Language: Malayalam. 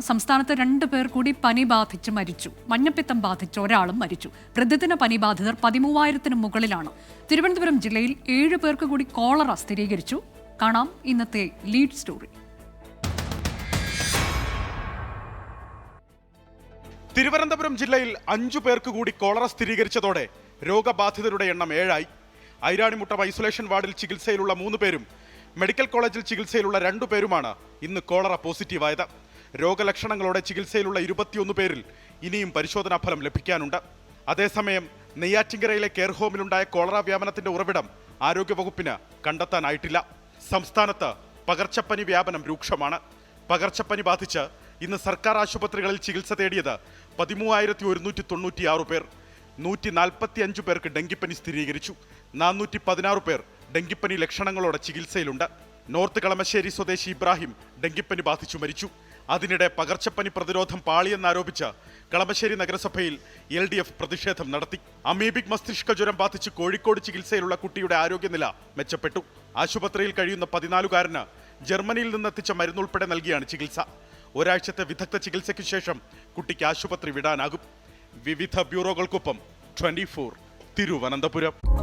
സംസ്ഥാനത്ത് രണ്ട് പേർ കൂടി പനി ബാധിച്ച് മരിച്ചു. മഞ്ഞപ്പിത്തം ബാധിച്ച് ഒരാളും മരിച്ചു. പ്രതിദിന പനി ബാധിതർ പതിമൂവായിരത്തിന് മുകളിലാണ്. തിരുവനന്തപുരം ജില്ലയിൽ ഏഴ് പേർക്ക് കൂടി കോളറ സ്ഥിരീകരിച്ചു. കാണാം ഇന്നത്തെ ലീഡ് സ്റ്റോറി. തിരുവനന്തപുരം ജില്ലയിൽ അഞ്ചു പേർക്ക് കൂടി കോളറ സ്ഥിരീകരിച്ചതോടെ രോഗബാധിതരുടെ എണ്ണം ഏഴായി. ഐരാണിമുട്ടം ഐസൊലേഷൻ വാർഡിൽ ചികിത്സയിലുള്ള മൂന്ന് പേരും മെഡിക്കൽ കോളേജിൽ ചികിത്സയിലുള്ള രണ്ടു പേരുമാണ് ഇന്ന് കോളറ പോസിറ്റീവായത്. രോഗലക്ഷണങ്ങളോടെ ചികിത്സയിലുള്ള ഇരുപത്തിയൊന്ന് പേരിൽ ഇനിയും പരിശോധനാ ഫലം ലഭിക്കാനുണ്ട്. അതേസമയം നെയ്യാറ്റിങ്കരയിലെ കെയർ ഹോമിലുണ്ടായ കോളറ വ്യാപനത്തിന്റെ ഉറവിടം ആരോഗ്യവകുപ്പിന് കണ്ടെത്താനായിട്ടില്ല. സംസ്ഥാനത്ത് പകർച്ചപ്പനി വ്യാപനം രൂക്ഷമാണ്. പകർച്ചപ്പനി ബാധിച്ച് ഇന്ന് സർക്കാർ ആശുപത്രികളിൽ ചികിത്സ തേടിയത് പതിമൂവായിരത്തി ഒരുന്നൂറ്റി തൊണ്ണൂറ്റിയാറ് പേർ. നൂറ്റി നാൽപ്പത്തി അഞ്ച് പേർക്ക് ഡെങ്കിപ്പനി സ്ഥിരീകരിച്ചു. നാനൂറ്റി പതിനാറ് പേർ ഡെങ്കിപ്പനി ലക്ഷണങ്ങളോടെ ചികിത്സയിലുണ്ട്. നോർത്ത് കളമശ്ശേരി സ്വദേശി ഇബ്രാഹിം ഡെങ്കിപ്പനി ബാധിച്ചു മരിച്ചു. അതിനിടെ പകർച്ചപ്പനി പ്രതിരോധം പാളിയെന്നാരോപിച്ച് കളമശ്ശേരി നഗരസഭയിൽ എൽ ഡി എഫ് പ്രതിഷേധം നടത്തി. അമീബിക് മസ്തിഷ്ക ജ്വരം ബാധിച്ച് കോഴിക്കോട് ചികിത്സയിലുള്ള കുട്ടിയുടെ ആരോഗ്യനില മെച്ചപ്പെട്ടു. ആശുപത്രിയിൽ കഴിയുന്ന പതിനാലുകാരന് ജർമ്മനിയിൽ നിന്നെത്തിച്ച മരുന്നുൾപ്പെടെ നൽകിയാണ് ചികിത്സ. ഒരാഴ്ചത്തെ വിദഗ്ധ ചികിത്സയ്ക്ക് ശേഷം കുട്ടിക്ക് ആശുപത്രി വിടാനാകും. വിവിധ ബ്യൂറോകൾക്കൊപ്പം ട്വന്റി ഫോർ തിരുവനന്തപുരം.